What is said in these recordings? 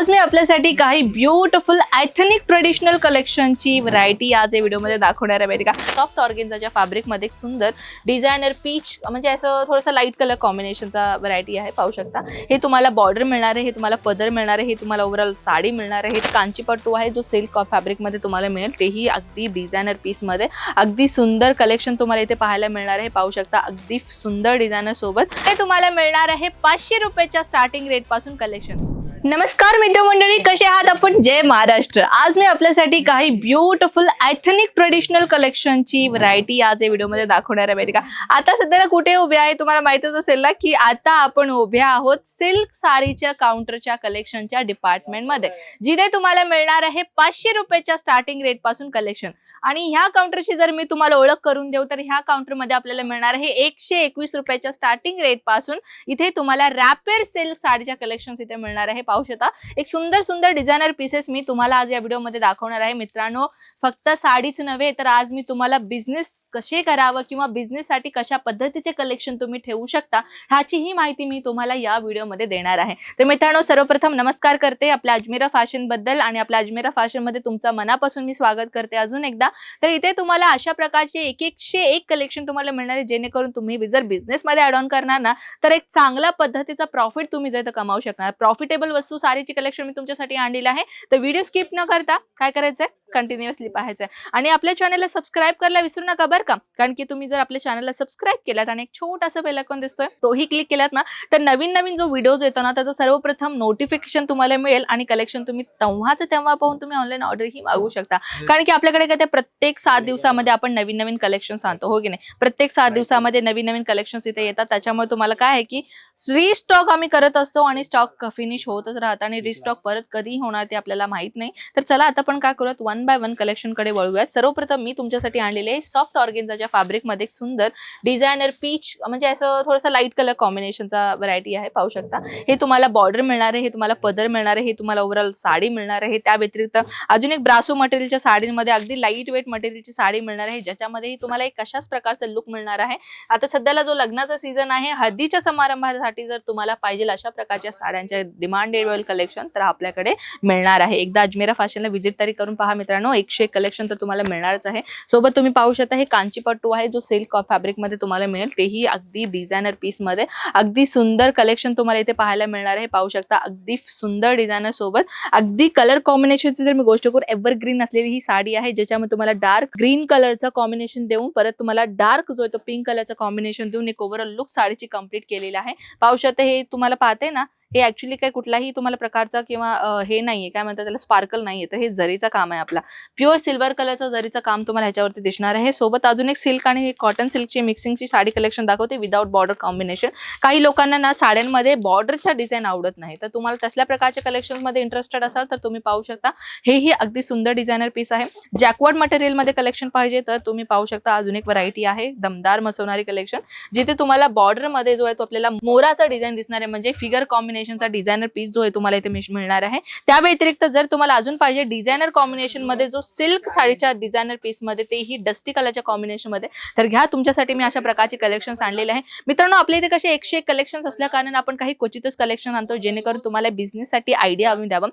आज मी आपल्यासाठी काही ब्युटिफुल आयथनिक ट्रेडिशनल कलेक्शनची व्हरायटी आज या व्हिडिओमध्ये दाखवणार आहे. माहिती का? सॉफ्ट ऑर्गेन्झाच्या फॅब्रिकमध्ये एक सुंदर डिझायनर पीच म्हणजे असं थोडंसं लाइट कलर कॉम्बिनेशनचा व्हरायटी आहे पाहू शकता. हे तुम्हाला बॉर्डर मिळणार आहे हे तुम्हाला पदर मिळणार आहे हे तुम्हाला ओव्हरऑल साडी मिळणार आहे हे कांचीपट्टू आहे जो सिल्क फॅब्रिकमध्ये तुम्हाला मिळेल तेही अगदी डिझायनर पीसमध्ये अगदी सुंदर कलेक्शन तुम्हाला इथे पाहायला मिळणार आहे पाहू शकता. अगदी सुंदर डिझायनर सोबत. हे तुम्हाला मिळणार आहे पाचशे रुपयाच्या स्टार्टिंग रेटपासून कलेक्शन नमस्कार मित्रमंडळी कसे आहात जय महाराष्ट्र. आज मी आपल्यासाठी काही ब्युटिफुल ॲथनिक ट्रेडिशनल कलेक्शनची व्हरायटी आज या व्हिडिओमध्ये दाखवणार आहे माहिती का? आता सध्याला कुठे उभे आहे तुम्हाला माहितच असेल ना की आता आपण उभे आहोत सिल्क साडीच्या काउंटरच्या कलेक्शनच्या डिपार्टमेंटमध्ये जिथे तुम्हाला मिळणार आहे पाचशे रुपयाच्या स्टार्टिंग रेटपासून कलेक्शन आणि ह्या काउंटरची जर मी तुम्हाला ओळख करून देऊ तर ह्या काउंटरमध्ये आपल्याला मिळणार आहे एकशे एकवीस रुपयाच्या स्टार्टिंग रेटपासून इथे तुम्हाला रॅपेर सिल्क साडीच्या कलेक्शन इथे मिळणार आहे. पाहू शकता. एक सुंदर सुंदर डिझायनर पीसेस मी तुम्हाला आज या व्हिडिओमध्ये दाखवणार आहे. मित्रांनो फक्त साडीच नव्हे तर आज मी तुम्हाला बिझनेस कसे करावं किंवा बिझनेससाठी कशा पद्धतीचे कलेक्शन तुम्ही ठेवू शकता ह्याचीही माहिती मी तुम्हाला या व्हिडिओमध्ये देणार आहे. तर मित्रांनो सर्वप्रथम नमस्कार करते आपल्या अजमेरा फॅशनबद्दल आणि आपल्या अजमेरा फॅशनमध्ये मनापासून मी स्वागत करते अजून एकदा. तर इथे तुम्हाला अशा प्रकारचे एक एकशे एक कलेक्शन तुम्हाला मिळणार आहे जेणेकरून तुम्ही जर बिझनेसमध्ये ऍड ऑन करणार ना तर एक चांगल्या पद्धतीचा प्रॉफिट तुम्ही जर कमावू शकणार. प्रॉफिटेबल वस्तू सारीची कलेक्शन मी तुमच्यासाठी आणलेलं आहे. तर व्हिडिओ स्किप न करता काय करायचंय? कंटिन्युअसली पाहायचंय. आणि आपल्या चॅनलला सबस्क्राईब करायला विसरू नका बरं का? कारण की तुम्ही जर आपल्या चॅनलला सबस्क्राईब केलात आणि एक छोटासा बेल आयकॉन दिसतोय तोही क्लिक केलात ना तर नवीन नवीन जो व्हिडिओज येतो ना त्याचं सर्वप्रथम नोटिफिकेशन तुम्हाला मिळेल आणि कलेक्शन तुम्ही तेव्हाच तेव्हा पाहून तुम्ही ऑनलाईन ऑर्डरही मागू शकता. कारण की आपल्याकडे काय ते प्रत्येक सात दिवसामध्ये आपण नवीन नवीन कलेक्शन आणतो हो की नाही? प्रत्येक सात दिवसामध्ये नवीन नवीन कलेक्शन इथे येतात. त्याच्यामुळे तुम्हाला काय आहे की रिस्टॉक आम्ही करत असतो आणि स्टॉक फिनिश होतच राहतं आणि रिस्टॉक परत कधी होणार ते आपल्याला माहीत नाही. तर चला आता आपण काय करूयात? वन बाय वन कलेक्शनकडे वळूयात. सर्वप्रथम मी तुमच्यासाठी आणलेले सॉफ्ट ऑर्गेन्झाच्या फॅब्रिकमध्ये एक सुंदर डिझायनर पीच म्हणजे असं थोडंसं लाइट कलर कॉम्बिनेशनचा व्हरायटी आहे पाहू शकता. हे तुम्हाला बॉर्डर मिळणार आहे हे तुम्हाला पदर मिळणार आहे हे तुम्हाला ओव्हरऑल साडी मिळणार आहे. त्या व्यतिरिक्त अजून एक ब्रासो मटेरियलच्या साडीमध्ये अगदी लाइट वेट मटेरियलची साडी मिळणार आहे ज्याच्यामध्येही तुम्हाला एक कशाच प्रकारचं लुक मिळणार आहे. आता सध्याला जो लग्नाचा सीझन आहे हळदीच्या समारंभासाठी जर तुम्हाला पाहिजे अशा प्रकारच्या साड्यांच्या डिमांडेबल कलेक्शन तर आपल्याकडे मिळणार आहे. एकदा अजमेरा फॅशनला व्हिजिट तरी करून पहा मित्रांनो. एकशे एक कलेक्शन तर तुम्हाला मिळणारच आहे. सोबत तुम्ही पाहू शकता हे कांचीपट्टू आहे जो सिल्क फॅब्रिकमध्ये तुम्हाला मिळेल. तेही अगदी डिझायनर पीसमध्ये अगदी सुंदर कलेक्शन तुम्हाला इथे पाहायला मिळणार आहे. पाहू शकता अगदी सुंदर डिझायनर सोबत. अगदी कलर कॉम्बिनेशनची जर मी गोष्ट करू एव्हरग्रीन असलेली ही साडी आहे ज्याच्यामध्ये तुम्हाला डार्क ग्रीन कलरचं कॉम्बिनेशन देऊन परत तुम्हाला डार्क जो आहे तो पिंक कलरचं कॉम्बिनेशन देऊन एक ओव्हरऑल लुक साडीची कंप्लीट केलेला आहे. पाहू शकता हे तुम्हाला पाहते ना हे ऍक्च्युली काही कुठलाही तुम्हाला प्रकारचा किंवा हे हे नाहीये काय म्हणतात त्याला स्पार्कल नाहीये. तर हे जरीचं काम आहे आपला. प्युअर सिल्वर कलरचं जरीचं काम तुम्हाला ह्याच्यावरती दिसणार आहे. सोबत अजून एक सिल्क आणि कॉटन सिल्कची मिक्सिंगची साडी कलेक्शन दाखवते विदाउट बॉर्डर कॉम्बिनेशन काही लोकांना ना साड्यांमध्ये बॉर्डरचा डिझाईन आवडत नाही. तर तुम्हाला तसल्या प्रकारच्या कलेक्शनमध्ये इंटरेस्टेड असाल तर तुम्ही पाहू शकता. हेही अगदी सुंदर डिझायनर पीस आहे. जॅकवर्ड मटेरियलमध्ये कलेक्शन पाहिजे तर तुम्ही पाहू शकता. अजून एक व्हरायटी आहे. दमदार मचवणारी कलेक्शन जिथे तुम्हाला बॉर्डरमध्ये जो आहे तो आपल्याला मोराचा डिझाईन दिसणार आहे. म्हणजे फिगर कॉम्बिनेशन कॉम्बिनेशनचा डिझायनर पीस जो आहे तुम्हाला इथे मिळणार आहे. त्या व्यतिरिक्त जर तुम्हाला अजून पाहिजे डिझायनर कॉम्बिनेशनमध्ये जो सिल्क साडीच्या डिझायनर पीसमध्ये तेही डस्टी कलरच्या कॉम्बिनेशनमध्ये तर घ्या. तुमच्यासाठी मी अशा प्रकारचे कलेक्शन आणलेले आहे. मित्रांनो आपल्या इथे कसे एकशे एक कलेक्शन असल्या कारणाने आपण काही क्वचितच कलेक्शन आणतो जेणेकरून तुम्हाला बिझनेससाठी आयडिया आम्ही द्यावा.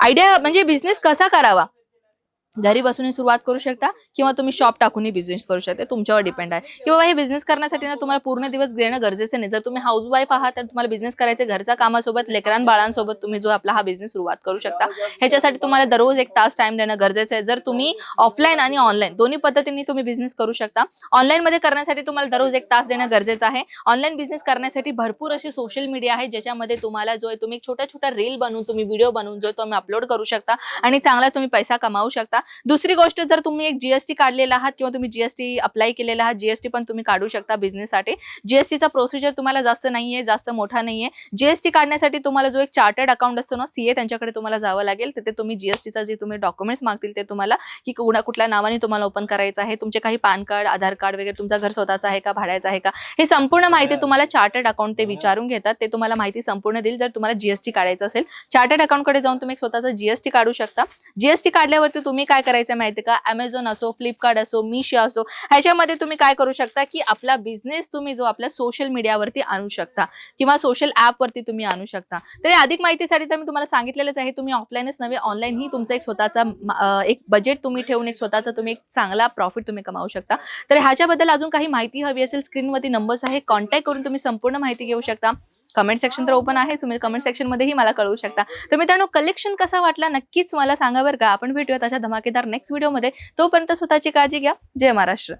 आयडिया म्हणजे बिझनेस कसा करावा? घरी बसूनही सुरुवात करू शकता किंवा तुम्ही शॉप टाकूनही बिझनेस करू शकता. तुमच्यावर डिपेंड आहे. किंवा हे बिझनेस करण्यासाठी ना तुम्हाला पूर्ण दिवस देणं गरजेचं नाही. जर तुम्ही हाऊस वाईफ आहात तर तुम्हाला बिझनेस करायचे घरच्या कामासोबत लेकरां बाळांसोबत तुम्ही जो आपला हा बिझनेस सुरुवात करू शकता. ह्याच्यासाठी तुम्हाला दररोज एक तास टाइम देणं गरजेचं आहे. जर तुम्ही ऑफलाईन आणि ऑनलाईन दोन्ही पद्धतीने तुम्ही बिझनेस करू शकता. ऑनलाईनमध्ये करण्यासाठी तुम्हाला दररोज एक तास देणं गरजेचं आहे. ऑनलाईन बिझनेस करण्यासाठी भरपूर अशी सोशल मीडिया आहे ज्याच्यामध्ये तुम्हाला जो आहे तुम्ही एक छोट्या छोट्या रील बनवून तुम्ही व्हिडिओ बनवून जो तुम्ही अपलोड करू शकता. आणि चांगला तुम्ही पैसा कमावू शकता. दुसरी गोष्ट जर तुम्ही एक जीएसटी काढलेला आहात किंवा तुम्ही जीएसटी अप्लाय केलेला आहात जीएसटी पण तुम्ही काढू शकता बिझनेससाठी जीएसटीचा प्रोसिजर तुम्हाला जास्त नाहीये जास्त मोठा नाहीये. जीएसटी काढण्यासाठी तुम्हाला जो एक चार्टर्ड अकाउंट असतो ना सीए त्यांच्याकडे तुम्हाला जावं लागेल. तिथे तुम्ही जीएसटीचा जे तुम्ही डॉक्युमेंट्स मागतील ते तुम्हाला की कुणा कुठल्या नावाने तुम्हाला ओपन करायचं आहे. तुमचे काही पॅन कार्ड आधार कार्ड वगैरे तुमचा घर स्वतःचा आहे का भाड्याचा आहे का हे संपूर्ण माहिती तुम्हाला चार्टर्ड अकाउंट ते विचारून घेतात. ते तुम्हाला माहिती संपूर्ण देईल. जर तुम्हाला जीएसटी काढायचं असेल चार्टर्ड अकाउंटकडे जाऊन तुम्ही स्वतःचा जीएसटी काढू शकता. जीएसटी काढल्यावरती तुम्ही काय करायचं माहिती का? अमेझॉन असो फ्लिपकार्ट असो मिशो असो ह्याच्यामध्ये तुम्ही काय करू शकता की आपला बिझनेस तुम्ही जो आपल्या सोशल मीडियावरती आणू शकता किंवा सोशल ॲपवरती तुम्ही आणू शकता. तरी अधिक माहितीसाठी तर मी तुम्हाला सांगितलेलंच आहे तुम्ही ऑफलाईनच नव्हे ऑनलाईनही तुमचा एक स्वतःचा एक बजेट तुम्ही ठेवून एक स्वतःचा तुम्ही एक चांगला प्रॉफिट तुम्ही कमावू शकता. तर ह्याच्याबद्दल अजून काही माहिती हवी असेल स्क्रीनवरती नंबर्स आहे कॉन्टॅक्ट करून तुम्ही संपूर्ण माहिती घेऊ शकता. कमेंट सेक्शन तर ओपन आहे. तुम्ही कमेंट सेक्शनमध्येही मला कळवू शकता. तर मित्रांनो कलेक्शन कसा वाटला नक्कीच मला सांगा बरं का. आपण भेटूयात अशा धमाकेदार नेक्स्ट व्हिडिओमध्ये तोपर्यंत स्वतःची काळजी घ्या. जय महाराष्ट्र.